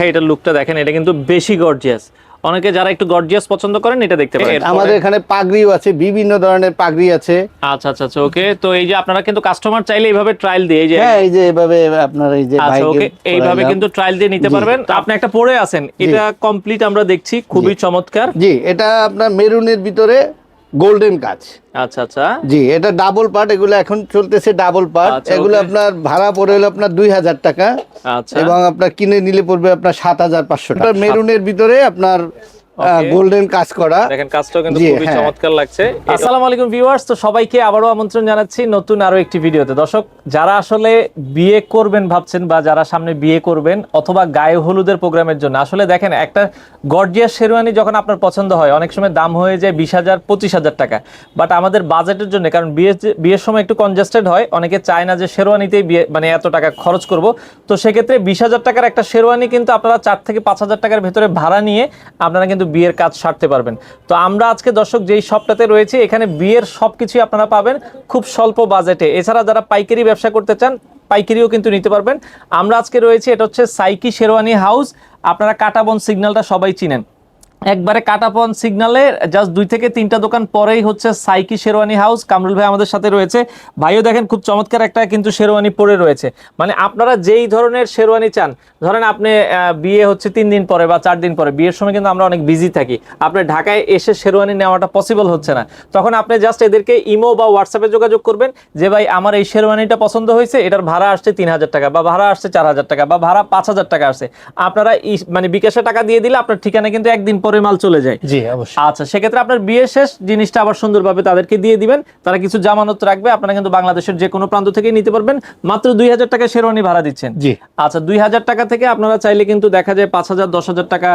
হ্যাঁ, এটার লুকটা দেখেন এটা কিন্তু বেশি গর্জিয়াস অনেকে যারা একটু গর্জিয়াস পছন্দ করেন এটা দেখতে পারেন। আমাদের এখানে পাগড়িও আছে বিভিন্ন ধরনের পাগড়ি আছে। আচ্ছা আচ্ছা আচ্ছা ওকে তো এই যে আপনারা কিন্তু কাস্টমার চাইলে এইভাবে ট্রায়াল দিয়ে এই যে হ্যাঁ এই যে এভাবে আপনার এই যে আচ্ছা ওকে এইভাবে কিন্তু ট্রায়াল দিয়ে নিতে পারবেন। তো আপনি একটা পরে আছেন এটা কমপ্লিট আমরা দেখছি খুবই চমৎকার। জি এটা আপনার মেরুনের ভিতরে গোল্ডেন কাজ আচ্ছা আচ্ছা। জি এটা ডাবল পার্ট এগুলো এখন চলতেছে ডাবল পার্ট আচ্ছা, এগুলো আপনার ভাড়া পড়ে হলো আপনার দুই হাজার টাকা। আচ্ছা। এবং আপনার কিনে নিলে পড়বে আপনার সাত হাজার পাঁচশো টাকা। মেরুনের ভিতরে আপনার. গোল্ডেন কাজ করা। দেখেন কাজটাও কিন্তু খুবই হ্যাঁ। চমৎকার লাগছে। আসসালামু আলাইকুম ভিউয়ার্স তো সবাইকে আবারও আমন্ত্রণ জানাচ্ছি নতুন আরও একটি ভিডিওতে। দর্শক যারা আসলে বিয়ে করবেন ভাবছেন বা যারা সামনে বিয়ে করবেন অথবা গায়ে হলুদের প্রোগ্রামের জন্য আসলে দেখেন একটা গর্জিয়াস শেরওয়ানি যখন আপনার পছন্দ হয় অনেক সময় দাম হয়ে যায় বিশ হাজার পঁচিশ হাজার টাকা। বাট আমাদের বাজেটের জন্য কারণ বিয়ে বিয়ের সময় একটু কনজাস্টেড হয় অনেকে চায় না যে শেরওয়ানিতেই বিয়ে মানে এত টাকা খরচ করব। তো সেক্ষেত্রে বিশ হাজার টাকার একটা শেরওয়ানি কিন্তু আপনারা চার থেকে পাঁচ হাজার টাকার ভেতরে ভাড়া নিয়ে আপনারা কিন্তু বিয়ের কাজ সারতে পারবেন। তো আমরা আজকে দর্শক যেই শপটাতে রয়েছে, এখানে বিয়ের সব কিছুই আপনারা পাবেন খুব স্বল্প বাজেটে। এছাড়া যারা পাইকারি ব্যবসা করতে চান, পাইকারিও কিন্তু নিতে পারবেন। আমরা আজকে রয়েছি, এটা হচ্ছে সাইকি শেরওয়ানি হাউস। আপনারা কাটাবন সিগন্যালটা সবাই চিনেন। একবারে কাটাপন সিগনালে জাস্ট দুই থেকে তিনটা দোকান পরেই হচ্ছে সাইকি শেরওয়ানি হাউস। কামরুল ভাই আমাদের সাথে রয়েছে। ভাইও দেখেন খুব চমৎকার একটা কিন্তু শেরওয়ানি পরে রয়েছে। মানে আপনারা যেই ধরনের শেরওয়ানি চান, ধরেন আপনি বিয়ে হচ্ছে তিন দিন পরে বা চার দিন পরে, বিয়ের সময় কিন্তু আমরা অনেক বিজি থাকি। আপনি ঢাকায় এসে শেরওয়ানি নেওয়াটা পসিবল হচ্ছে না। তখন আপনি জাস্ট এদেরকে ইমো বা হোয়াটসঅ্যাপে যোগাযোগ করবেন যে, ভাই, আমার এই শেরওয়ানিটা পছন্দ হয়েছে, এটার ভাড়া আসছে তিন হাজার টাকা বা ভাড়া আসছে চার হাজার টাকা বা ভাড়া পাঁচ হাজার টাকা আসছে। আপনারা মানে বিকাশে টাকা দিয়ে দিলে আপনার ঠিকানা কিন্তু একদিন পরে মাল চলে যায়। জি অবশ্যই। আচ্ছা সেক্ষেত্রে আপনার বিয়ে শেষ জিনিসটা আবার সুন্দরভাবে তাদেরকে দিয়ে দিবেন। তারা কিছু জামানত রাখবে আপনারা কিন্তু বাংলাদেশের যে কোনো প্রান্ত থেকে নিতে পারবেন। মাত্র দুই হাজার টাকা শেরওয়ানি ভাড়া দিচ্ছেন। জি। আচ্ছা দুই হাজার টাকা থেকে আপনারা চাইলে কিন্তু দেখা যায় পাঁচ হাজার দশ হাজার টাকা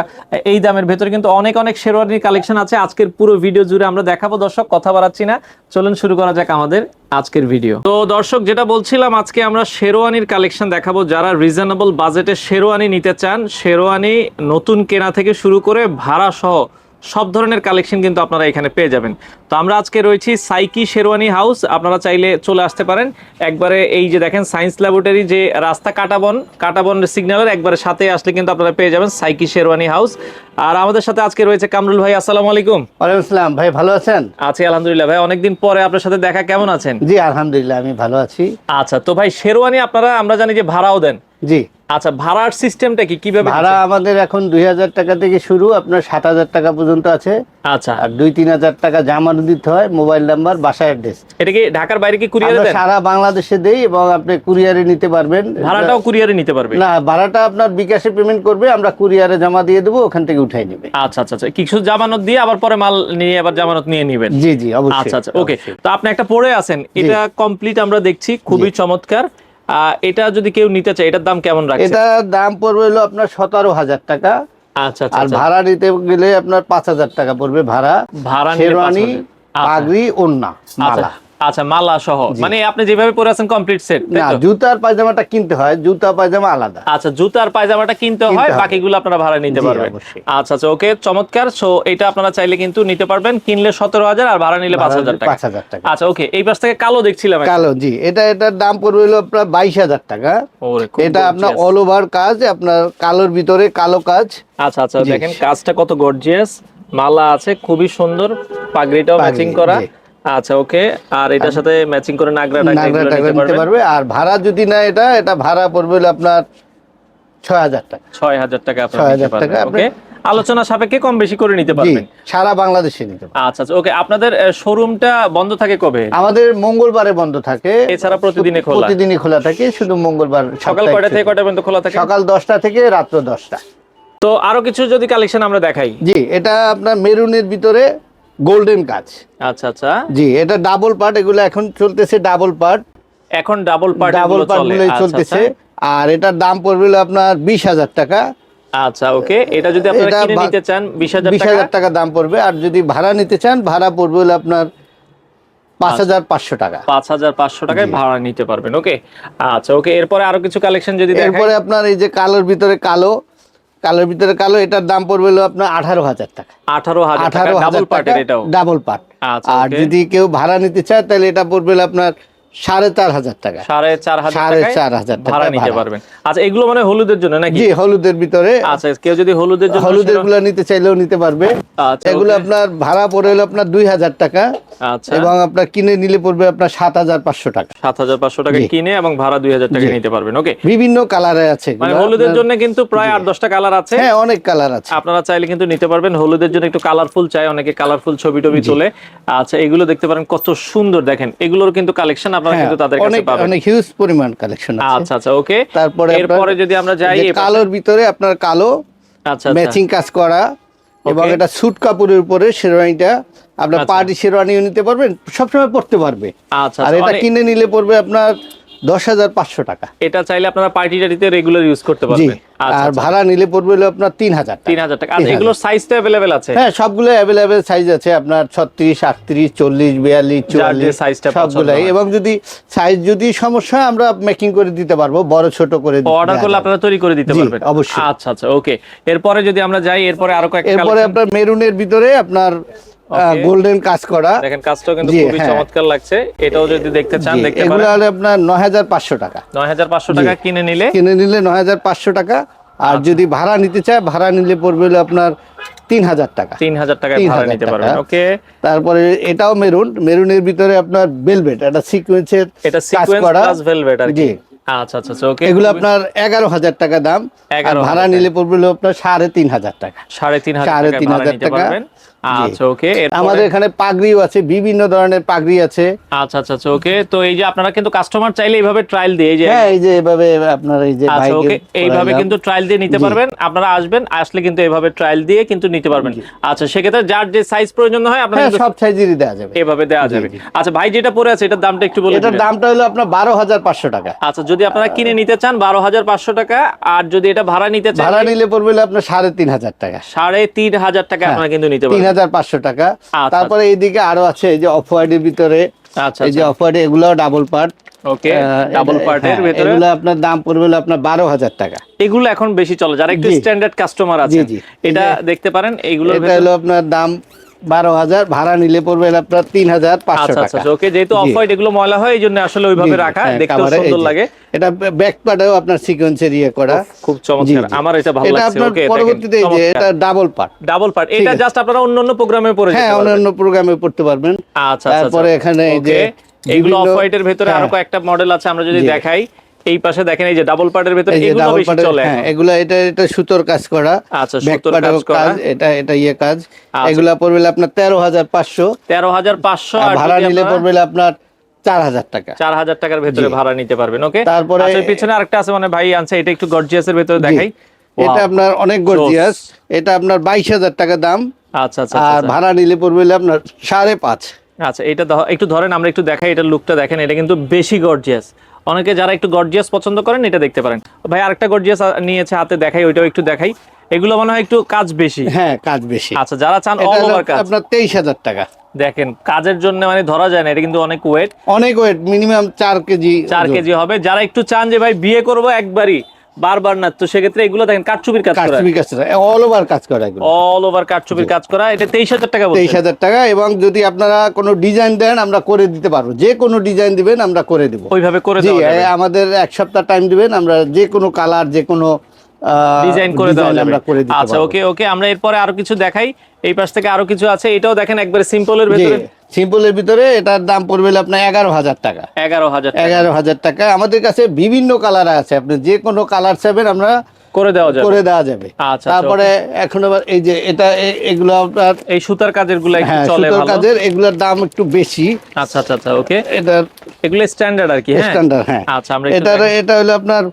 এই দামের ভেতরে কিন্তু অনেক অনেক শেরওয়ানির কালেকশন আছে। আজকের পুরো ভিডিও জুড়ে আমরা দেখাবো দর্শক কথা বাড়াচ্ছি না। চলুন শুরু করা যাক আমাদের আজকের ভিডিও তো দর্শক, যেটা বলছিলাম, আজকে আমরা শেরওয়ানির কালেকশন দেখাবো। যারা রিজনেবল বাজেটে শেরওয়ানি নিতে চান, শেরওয়ানি নতুন কেনা থেকে শুরু করে ভাড়া সহ সব ধরনের কালেকশন কিন্তু আপনারা এখানে পেয়ে যাবেন। তো আমরা আজকে রয়েছি সাইকি শেরওয়ানি হাউস আপনারা চাইলে চলে আসতে পারেন। একবারে এই যে দেখেন সায়েন্স ল্যাবরেটরি যে রাস্তা কাটাবন কাটাবন সিগন্যালের একবারে সাথে আসলে কিন্তু আপনারা পেয়ে যাবেন সাইকি শেরওয়ানি হাউস। আর আমাদের সাথে আজকে রয়েছে কামরুল ভাই আসসালামু আলাইকুম। ওয়ালাইকুম আসসালাম ভাই ভালো আছেন? আছি আলহামদুলিল্লাহ। ভাই অনেকদিন পরে আপনার সাথে দেখা কেমন আছেন? জি আলহামদুলিল্লাহ আমি ভালো আছি। আচ্ছা তো ভাই শেরওয়ানি আপনারা আমরা জানি যে ভাড়াও দেন। জি। আচ্ছা ভাড়ার সিস্টেমটা কি? কীভাবে ভাড়া আমাদের এখন দুই হাজার টাকা থেকে শুরু আপনার সাত হাজার টাকা পর্যন্ত আছে। আচ্ছা। আর দুই তিন হাজার টাকা জামানো দিতে হয় মোবাইল নাম্বার বাসা অ্যাড্রেস। এটা কি ঢাকার বাইরে কি কুরিয়ারে দেন? সারা বাংলাদেশে দেই এবং আপনি কুরিয়ারে নিতে পারবেন। ভাড়াটাও কুরিয়ারে নিতে পারবেন না ভাড়াটা আপনার বিকাশে পেমেন্ট করবে আমরা কুরিয়ারে জমা দিয়ে দেবো ওখান থেকে উঠাই নেবে। আচ্ছা আচ্ছা আচ্ছা। কিছু জামানত দিয়ে আবার পরে মাল নিয়ে আবার জামানত নিয়ে নিবেন? জি জি অবশ্যই। আচ্ছা আচ্ছা ওকে। তো আপনি একটা পড়ে আছেন এটা কমপ্লিট আমরা দেখছি খুবই চমৎকার। এটা যদি কেউ নিতে চায় এটার দাম কেমন রাখছে? এটা দাম পড়বে হলো আপনার সতেরো হাজার টাকা। আচ্ছা আচ্ছা আর আচ্ছা। ভাড়া নিতে গেলে আপনার পাঁচ হাজার টাকা পড়বে ভাড়া। ভাড়া শেরওয়ানি 5,000 আচ্ছা। পাগড়ি ওন্না মালা। আচ্ছা মালা সহ। মানে আপনি যেভাবে পরে আছেন কমপ্লিট সেট না জুতা আর পায়জামাটা কিনতে হয় জুতা পায়জামা আলাদা। আচ্ছা জুতা আর পায়জামাটা কিনতে হয় বাকিগুলো আপনারা ভাড়া নিতে পারবেন। আচ্ছা আচ্ছা ওকে চমৎকার। সো এটা আপনারা চাইলে কিন্তু নিতে পারবেন। কিনলে সতেরো হাজার আর ভাড়া নিলে পাঁচ হাজার টাকা। টাকা। আচ্ছা ওকে এই পাশ থেকে কালো দেখছিলাম কালো জি এটা এটার দাম পড়বে হলো আপনার বাইশ হাজার টাকা। এটা আপনার অল ওভার কাজ আপনার কালোর ভিতরে কালো কাজ। আচ্ছা আচ্ছা দেখেন কাজটা কত গর্জিয়াস মালা আছে খুবই সুন্দর। পাগড়িটাও ম্যাচিং করা। আচ্ছা ওকে। আর এটার সাথে ম্যাচিং করে নাগরা টাগরা নিতে পারবে। আর ভাড়া যদি না এটা এটা ভাড়া পড়বে আপনার ছয় হাজার টাকা। ছয় হাজার টাকা আপনারা 6,000 নিতে পারবেন টাকা আপনি- ওকে আলোচনা সাপেক্ষে কম বেশি করে নিতে পারবেন। সারা বাংলাদেশে নিতে পারবে আচ্ছা আচ্ছা ওকে। আপনাদের শোরুমটা বন্ধ থাকে কবে? আমাদের মঙ্গলবারে বন্ধ থাকে। এছাড়া প্রতিদিনে খোলা? প্রতিদিনই খোলা থাকে শুধু মঙ্গলবার সকাল কয়টা থেকে। কয়টা পর্যন্ত খোলা থাকে? সকাল দশটা থেকে রাত্র দশটা। তো আরও কিছু যদি কালেকশন আমরা দেখাই? জি এটা আপনার মেরুনের ভিতরে গোল্ডেন কাজ আচ্ছা আচ্ছা। জি এটা ডাবল পার্ট এগুলো এখন চলতেছে ডাবল পার্ট। এখন ডাবল পার্ট ডাবল পার্ট গুলোই চলতেছে। আর এটার দাম পড়বে আপনার বিশ হাজার টাকা। আচ্ছা ওকে। এটা যদি আপনারা কিনে নিতে চান বিশ হাজার বিশ টাকা হাজার টাকা? দাম পড়বে। আর যদি ভাড়া নিতে চান ভাড়া পড়বে হলো আপনার পাঁচ হাজার পাঁচশো টাকা। পাঁচ হাজার পাঁচশো টাকায় ভাড়া নিতে পারবেন ওকে? আচ্ছা ওকে। এরপরে আরও কিছু কালেকশন যদি দেখাই? এরপরে আপনার এই যে কালোর ভিতরে কালো কালোর ভিতরে কালো এটার দাম পড়বে হলো আপনার আঠারো হাজার টাকা। আঠারো আঠারো ডাবল হাজার টাকা ডাবল পার্ট আচ্ছা আর যদি কেউ ভাড়া নিতে চায় তাহলে এটা পড়বে আপনার সাড়ে চার হাজার টাকা। সাড়ে চার হাজার সাড়ে চার হাজার টাকা ভাড়া নিতে পারবেন। আচ্ছা এগুলো মানে হলুদের জন্য নাকি? জি হলুদের ভিতরে আচ্ছা কেউ যদি হলুদের জন্য হলুদেরগুলো নিতে চাইলেও নিতে পারবে। আচ্ছা এগুলো আপনার ভাড়া পড়ে হলো আপনার দুই হাজার টাকা আচ্ছা। এবং আপনার কিনে নিলে পড়বে আপনার সাত হাজার পাঁচশো টাকা। সাত হাজার পাঁচশো টাকা কিনে এবং ভাড়া দুই হাজার টাকা নিতে পারবেন ওকে। বিভিন্ন কালারে আছে মানে হলুদের জন্য কিন্তু প্রায় আট দশটা কালার আছে। হ্যাঁ অনেক কালার আছে। আপনারা চাইলে কিন্তু নিতে পারবেন। হলুদের জন্য একটু কালারফুল চাই অনেকে কালারফুল ছবি টবি তোলে। আচ্ছা এগুলো দেখতে পারেন কত সুন্দর। দেখেন এগুলোর কিন্তু কালেকশন আপনারা হ্যাঁ, কিন্তু তাদের কাছে পাবেন। অনেক হিউজ পরিমাণ কালেকশন আছে। আচ্ছা আচ্ছা ওকে তারপরে এরপরে যদি আমরা যাই কালোর ভিতরে আপনার কালো আচ্ছা আচ্ছা। ম্যাচিং কাজ করা এবং এটা স্যুট কাপড়ের উপরে শেরওয়ানিটা আপনার আচ্ছা। পার্টি শেরওয়ানিও নিতে পারবেন সবসময় পরতে পারবে। আচ্ছা আর আচ্ছা, এটা কিনে নিলে পড়বে আপনার দশ হাজার পাঁচশো টাকা। এটা চাইলে আপনারা পার্টি টাটিতে রেগুলার ইউজ করতে পারবেন। আচ্ছা আর আচ্ছা, ভাড়া নিলে পড়বে হলো আপনার তিন হাজার তিন হাজার টাকা। আচ্ছা এগুলোর সাইজ তো অ্যাভেলেবেল আছে? হ্যাঁ সবগুলো অ্যাভেলেবেল সাইজ আছে। আপনার ছত্রিশ আটত্রিশ চল্লিশ বিয়াল্লিশ চুয়াল্লিশ পছন্দ সবগুলাই। এবং যদি সাইজ যদি সমস্যা হয় আমরা মেকিং করে দিতে পারব। বড় ছোট করে অর্ডার করলে আপনারা তৈরি করে দিতে পারবেন। অবশ্যই। আচ্ছা আচ্ছা ওকে এরপরে যদি আমরা যাই এরপরে আরও কয়েকটা এরপরে আপনার মেরুনের ভিতরে আপনার. গোল্ডেন কাজ করা। দেখেন কাজটাও কিন্তু খুবই হ্যাঁ। চমৎকার লাগছে। এটাও যদি দেখতে চান দেখতে এগুলো পারেন হলে আপনার নয় হাজার পাঁচশো টাকা। নয় হাজার পাঁচশো টাকা কিনে নিলে? কিনে নিলে নয় হাজার পাঁচশো টাকা। আচ্ছা। আর যদি ভাড়া নিতে চায় ভাড়া নিলে পড়বে হলো আপনার তিন হাজার টাকা। তিন হাজার তিন ভাড়া নিতে টাকা। পারবেন। ওকে তারপরে এটাও মেরুন। মেরুনের ভিতরে আপনার বেলভেট এটা সিকোয়েন্সের এটা সিকোয়েন্স প্লাস ভেলভেট আর কি। আচ্ছা আচ্ছা আচ্ছা ওকে এগুলো আপনার এগারো হাজার টাকা দাম। আর ভাড়া নিলে পড়বে হলো আপনার সাড়ে তিন হাজার টাকা। সাড়ে তিন হাজার সাড়ে তিন হাজার টাকা। আচ্ছা ওকে আমাদের এখানে পাগড়িও আছে বিভিন্ন ধরনের পাগড়ি আছে। আচ্ছা আচ্ছা আচ্ছা ওকে তো এই যে আপনারা কিন্তু কাস্টমার চাইলে এইভাবে ট্রায়াল দিয়ে যে হ্যাঁ এই যে এভাবে আপনার এই যে আচ্ছা ওকে এইভাবে কিন্তু ট্রায়াল দিয়ে নিতে পারবেন আপনারা আসবেন আসলে কিন্তু এইভাবে ট্রায়াল দিয়ে কিন্তু নিতে পারবেন। আচ্ছা সেক্ষেত্রে যার যে সাইজ প্রয়োজন হয় আপনারা হ্যাঁ সব সাইজেরই দেওয়া যাবে। এভাবে দেওয়া যাবে। আচ্ছা ভাই যেটা পরে আছে এটার দামটা একটু বলে এটার দামটা হলো আপনার বারো হাজার পাঁচশো টাকা। আচ্ছা যদি আপনারা কিনে নিতে চান বারো হাজার পাঁচশো টাকা আর যদি এটা ভাড়া নিতে চান ভাড়া নিলে পড়বে আপনার সাড়ে তিন হাজার টাকা। সাড়ে তিন হাজার টাকা আপনারা কিন্তু নিতে পারবেন। হাজার পাঁচশো টাকা। আচ্ছা। তারপরে এইদিকে আরও আছে এই যে অফ হোয়াইটের ভিতরে। আচ্ছা এই যে অফ হোয়াইট এগুলো ডাবল পার্ট ওকে ডাবল পার্টের ভেতরে? এগুলো আপনার দাম পড়বে হলো আপনার বারো হাজার টাকা। এগুলো এখন বেশি চলে। যারা একটু স্ট্যান্ডার্ড কাস্টমার আছে। এটা দেখতে পারেন এগুলো হলো আপনার দাম বারো হাজার ভাড়া নিলে পড়বে আপনার তিন হাজার পাঁচশো আচ্ছা আচ্ছা টাকা। ওকে যেহেতু জি। অফ হোয়াইট এগুলো ময়লা হয় এই জন্য আসলে ওইভাবে রাখা হ্যাঁ, এই সুন্দর লাগে। এটা ব্যাক পার্টেও আপনার সিকোয়েন্সের ইয়ে করা। খুব চমৎকার। আমার এটা ভালো লাগছে ওকে পরবর্তীতে যে এটা ডাবল পার্ট ডাবল পার্ট এটা জাস্ট আপনারা অন্য অন্য প্রোগ্রামে পড়ে হ্যাঁ অন্যান্য প্রোগ্রামে পড়তে পারবেন। আচ্ছা আচ্ছা তারপরে আচ্ছা। এখানে যে এইগুলো অফ হোয়াইটের ভেতরে আরও হ্যাঁ, কয়েকটা মডেল আছে আমরা যদি দেখাই। এই পাশে দেখেন এই যে ডাবল পার্টের ভেতরে এগুলো বেশি চলে হ্যাঁ। এগুলা এটা এটা সুতোর কাজ করা আচ্ছা, সুতোর কাজ করা। এটা এটা ইয়ে কাজ। আচ্ছা। এগুলা পড়বে আপনার তেরো হাজার পাঁচশো। তেরো হাজার পাঁচশো আর আর ভাড়া নিলে পড়বে আপনার চার হাজার টাকা। চার হাজার টাকার ভেতরে ভাড়া নিতে পারবেন ওকে? তারপরে- আচ্ছা, পিছনে আরেকটা আছে মানে ভাই আনছে এটা একটু গর্জিয়াসের ভেতরে দেখাই। এটা আপনার অনেক গর্জিয়াস এটা আপনার বাইশ হাজার টাকা দাম। আচ্ছা আচ্ছা আর আচ্ছা। ভাড়া নিলে পড়বে আপনার সাড়ে পাঁচ। আচ্ছা এটা একটু ধরেন আমরা একটু দেখাই এটার লুকটা দেখেন এটা কিন্তু বেশি গর্জিয়াস অনেকে যারা একটু গর্জিয়াস পছন্দ করেন এটা দেখতে পারেন। ভাই আরেকটা গর্জিয়াস নিয়েছে হাতে দেখাই ওইটাও একটু দেখাই। এগুলো মনে হয় একটু কাজ বেশি। হ্যাঁ কাজ বেশি। আচ্ছা যারা চান এটা অল ওভার কাজ। আপনার তেইশ হাজার টাকা। দেখেন কাজের জন্য মানে ধরা যায় না এটা কিন্তু অনেক ওয়েট অনেক ওয়েট মিনিমাম চার কেজি চার কেজি হবে। যারা একটু চান যে ভাই বিয়ে করব একবারই বারবার না তো সেক্ষেত্রে এগুলো দেখেন কাঠচুপির কাজ করা। কাজ অল ওভার কাজ করা এগুলো। অল ওভার কাঠচুপির কাজ করা এটা তেইশ হাজার টাকা তেইশ হাজার টাকা এবং যদি আপনারা কোনো ডিজাইন দেন আমরা করে দিতে পারব। যে কোনো ডিজাইন দিবেন আমরা করে দিব। ওইভাবে করে আমাদের এক সপ্তাহ টাইম দিবেন আমরা যে কোনো কালার যে কোনো ডিজাইন করে দেওয়া যাবে। আমরা করে দিতে আচ্ছা ওকে ওকে আমরা এরপরে আরও কিছু দেখাই। এই পাশ থেকে আরও কিছু আছে। এটাও দেখেন একবারে সিম্পলের ভেতরে। সিম্পলের ভিতরে এটার দাম পড়বে আপনার এগারো হাজার টাকা। এগারো হাজার এগারো হাজার টাকা। আমাদের কাছে বিভিন্ন কালার আছে। আপনি যে কোনো কালার চাইবেন আমরা করে দেওয়া যাবে। করে দেওয়া যাবে। আচ্ছা, তারপরে এখন আবার এই যে এটা এগুলো আপনার এই সুতার কাজেরগুলো একটু হ্যাঁ সুতোর কাজের এগুলোর দাম একটু বেশি। আচ্ছা আচ্ছা আচ্ছা ওকে। এটার এগুলো স্ট্যান্ডার্ড আর কি হ্যাঁ? স্ট্যান্ডার্ড হ্যাঁ। আচ্ছা আমরা দেখাই। এটা হলো আপনার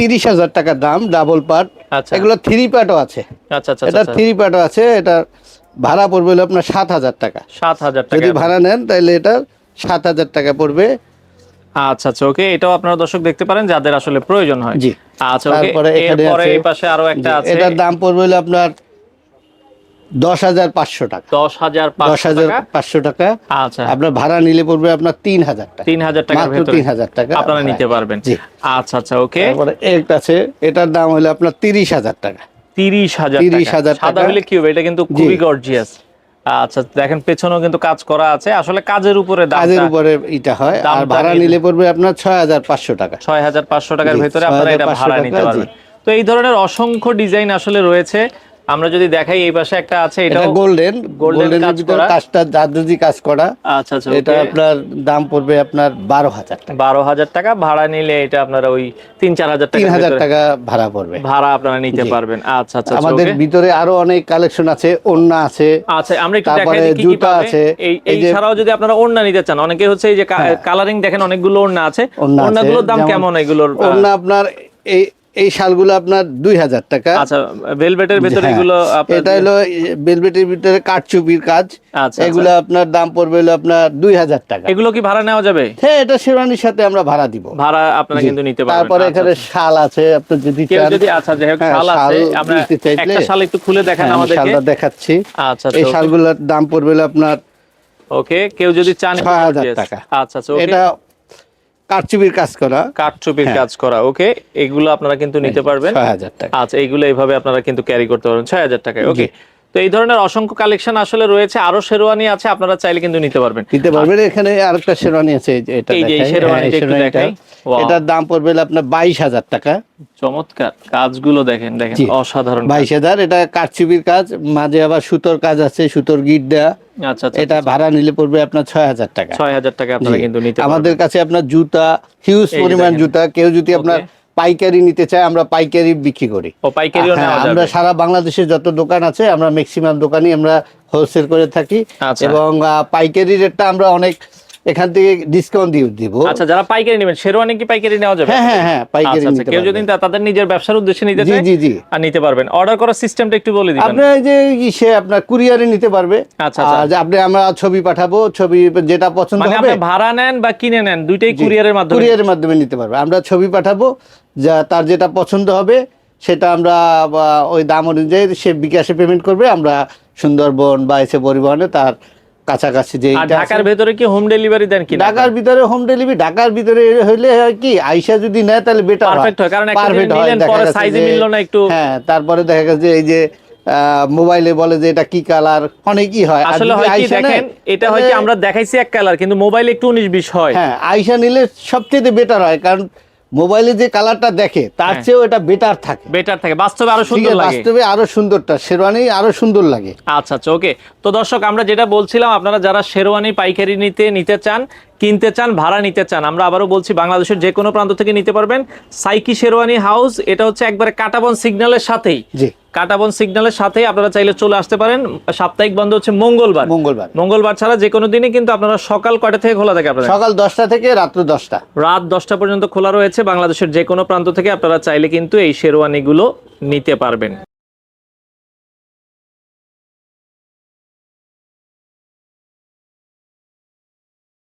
তিরিশ হাজার টাকা দাম ডাবল পার্ট আচ্ছা। এগুলো থ্রি পার্টও আছে। আচ্ছা আচ্ছা এটা আচ্ছা। থ্রি পার্টও আছে এটা ভাড়া পড়বে হলো আপনার সাত হাজার টাকা। সাত হাজার টাকা। যদি ভাড়া নেন তাহলে এটা সাত হাজার টাকা পড়বে। আচ্ছা আচ্ছা ওকে এটাও আপনারা দর্শক দেখতে পারেন যাদের আসলে প্রয়োজন হয়। জি। আচ্ছা ওকে তারপরে এরপরে এই পাশে আরও একটা আছে। এটার দাম পড়বে হলো আপনার দশ হাজার পাঁচশো টাকা। দশ হাজার দশ হাজার পাঁচশো টাকা। আচ্ছা। আপনার ভাড়া নিলে পড়বে আপনার তিন হাজার টাকা। তিন হাজার টাকার তিন হাজার টাকা। আপনারা নিতে পারবেন। আচ্ছা আচ্ছা ওকে। একটা আছে এটার দাম হলো আপনার তিরিশ হাজার টাকা। তিরিশ হাজার তিরিশ হাজার সাদা হলে কি হবে? এটা কিন্তু খুবই গর্জিয়াস আচ্ছা দেখেন পেছনেও কিন্তু কাজ করা আছে। আসলে কাজের উপরে কাজের উপরে এটা হয়। আর ভাড়া নিলে- পড়বে আপনার ছয় হাজার পাঁচশো টাকা। ছয় হাজার পাঁচশো টাকার ভেতরে আপনারা এটা ভাড়া নিতে টাকা, পারবেন। তো এই ধরনের অসংখ্য ডিজাইন আসলে রয়েছে। আমরা যদি দেখাই এই পাশে একটা আছে এটা গোল্ডেন গোল্ডেন কাজ ভিতরে করা। কাজটা জাদুজি কাজ করা আচ্ছা আচ্ছা এটা আপনার দাম পড়বে আপনার বারো হাজার টাকা। বারো হাজার টাকা ভাড়া নিলে এটা আপনারা ওই তিন চার হাজার তিন টাকা হাজার টাকা ভাড়া পড়বে। ভাড়া আপনারা নিতে পারবেন। আচ্ছা আচ্ছা আচ্ছা, আমাদের ভিতরে আরও অনেক কালেকশন আছে ওন্না আছে আচ্ছা আমরা একটু দেখাই কি কি আছে, এই এই ছাড়াও যদি আপনারা ওড়না নিতে চান অনেকে হচ্ছে এই যে হ্যাঁ। কালারিং দেখেন অনেকগুলো ওড়না আছে। আছে, দাম কেমন এগুলোর ওন্না আপনার এই এই শালগুলো আপনার দুই হাজার টাকা। আচ্ছা ভেলভেটের ভেতরে হ্যাঁ, এগুলো এটা হলো বেলভেটের ভিতরে কাঠচুপির কাজ। আচ্ছা এগুলো আপনার দাম পড়বে হলো আপনার দুই হাজার টাকা। এগুলো কি ভাড়া নেওয়া যাবে? হ্যাঁ এটা শেরওয়ানির সাথে আমরা ভাড়া দিব। ভাড়া আপনারা কিন্তু নিতে পারবেন। তারপরে আচ্ছা, এখানে শাল আছে আপনি যদি কেউ যদি আচ্ছা যাই হোক হ্যাঁ, শাল আছে। আমরা একটা শাল একটু খুলে দেখান হ্যাঁ, আমি আমাদেরকে। শালটা দেখাচ্ছি। আচ্ছা এই আচ্ছা শালগুলোর দাম পড়বে হলো আপনার ওকে কেউ যদি চান 6,000 yes। টাকা। আচ্ছা আচ্ছা এটা কাঠচুপির কাজ করা। কাঠচুপির হ্যাঁ। কাজ করা ওকে এগুলো আপনারা কিন্তু নিতে পারবেন। ছয় হাজার টাকা। আচ্ছা এগুলো এইভাবে আপনারা কিন্তু ক্যারি করতে পারবেন। ছয় হাজার টাকায় ওকে। তো এই ধরনের অসংখ্য কালেকশন আসলে রয়েছে। আরও শেরওয়ানি আছে আপনারা চাইলে কিন্তু নিতে পারবেন। নিতে পারবেন। এখানে আরেকটা শেরওয়ানি আছে এটা এই যে। শেরওয়ানিটা হ্যাঁ, একটু দেখাই। এটার দাম পড়বে আপনার বাইশ হাজার টাকা। চমৎকার। কাজগুলো দেখেন দেখেন অসাধারণ কাজ। বাইশ হাজার এটা কাঠচুপির কাজ মাঝে আবার সুতোর কাজ আছে সুতোর গিট দেওয়া আচ্ছা আচ্ছা এটা ভাড়া নিলে পড়বে আপনার ছয় হাজার টাকা। ছয় হাজার টাকা আপনারা কিন্তু নিতে আমাদের কাছে আপনার জুতা হিউজ পরিমাণ জুতা কেউ যদি আপনার পাইকারি নিতে চাই আমরা পাইকারি বিক্রি করি হ্যাঁ, আমরা সারা বাংলাদেশে যত দোকান আছে আমরা ম্যাক্সিমাম দোকানই আমরা হোলসেল করে থাকি আচ্ছা। এবং পাইকারি রেটটা আমরা অনেক এখান থেকে ডিসকাউন্ট দিয়ে দিব। আচ্ছা যারা পাইকারি নেবেন শেরওয়ানি কি পাইকারি নেওয়া যাবে? হ্যাঁ হ্যাঁ হ্যাঁ পাইকারি আচ্ছা আচ্ছা নিতে কেউ যদি তা- তাদের নিজের ব্যবসার উদ্দেশ্যে নিতে চায় জি জি। আর নিতে পারবেন। অর্ডার করার সিস্টেমটা একটু বলে দিবেন। আপনার এই যে সে আপনার কুরিয়ারে নিতে পারবে। আচ্ছা, আচ্ছা। আর আপনি আমরা ছবি পাঠাবো ছবি যেটা পছন্দ মানে হবে আপনি ভাড়া নেন বা কিনে নেন দুইটাই কুরিয়ারের মাধ্যমে কুরিয়ারের মাধ্যমে নিতে পারবে। আমরা ছবি পাঠাবো যা তার যেটা পছন্দ হবে সেটা আমরা ওই দাম অনুযায়ী সে বিকাশে পেমেন্ট করবে। আমরা সুন্দরবন বা এসে পরিবহনে তার কাছাকাছি যে ঢাকার ভেতরে কি হোম ডেলিভারি দেন কি ঢাকার ভিতরে হোম ডেলিভারি ঢাকার ভিতরে হইলে কি আইসা যদি নেয় তাহলে বেটার Perfect হয়, কারণ একটা নিলেন, পরে যে- মিললো না একটু। হ্যাঁ তারপরে দেখা গেছে এই যে আহ, মোবাইলে বলে যে এটা কি কালার অনেকই হয়। আসলে হয় কি দেখেন এটা হয় কি আমরা দেখাইছি এক কালার কিন্তু মোবাইলে একটু উনিশ বিশ হয়। হ্যাঁ আইসা নিলে সবচেয়ে বেটার হয় কারণ মোবাইলে যে কালারটা দেখে তার হ্যাঁ। চেয়েও এটা বেটার থাকে। বেটার থাকে। বাস্তবে আরও সুন্দর লাগে। বাস্তবে আরও সুন্দরটা শেরওয়ানি আরও সুন্দর লাগে। আচ্ছা আচ্ছা ওকে তো দর্শক আমরা যেটা বলছিলাম আপনারা যারা শেরওয়ানি পাইকারি নিতে নিতে চান কিনতে চান ভাড়া নিতে চান আমরা আবারও বলছি বাংলাদেশের যে কোনো প্রান্ত থেকে নিতে পারবেন। সাইকি শেরওয়ানি হাউস এটা হচ্ছে একবারে কাটাবন সিগন্যালের সাথেই। জি। কাটাবন সিগন্যালের সাথে আপনারা চাইলে চলে আসতে পারেন। সাপ্তাহিক বন্ধ হচ্ছে মঙ্গলবার। মঙ্গলবার। মঙ্গলবার ছাড়া যে কোনো দিনে কিন্তু আপনারা সকাল কয়টা থেকে খোলা থাকে আপনারা সকাল দশটা থেকে রাত্র দশটা। রাত দশটা পর্যন্ত খোলা রয়েছে। বাংলাদেশের যে কোনো প্রান্ত থেকে আপনারা চাইলে কিন্তু এই শেরওয়ানিগুলো নিতে পারবেন।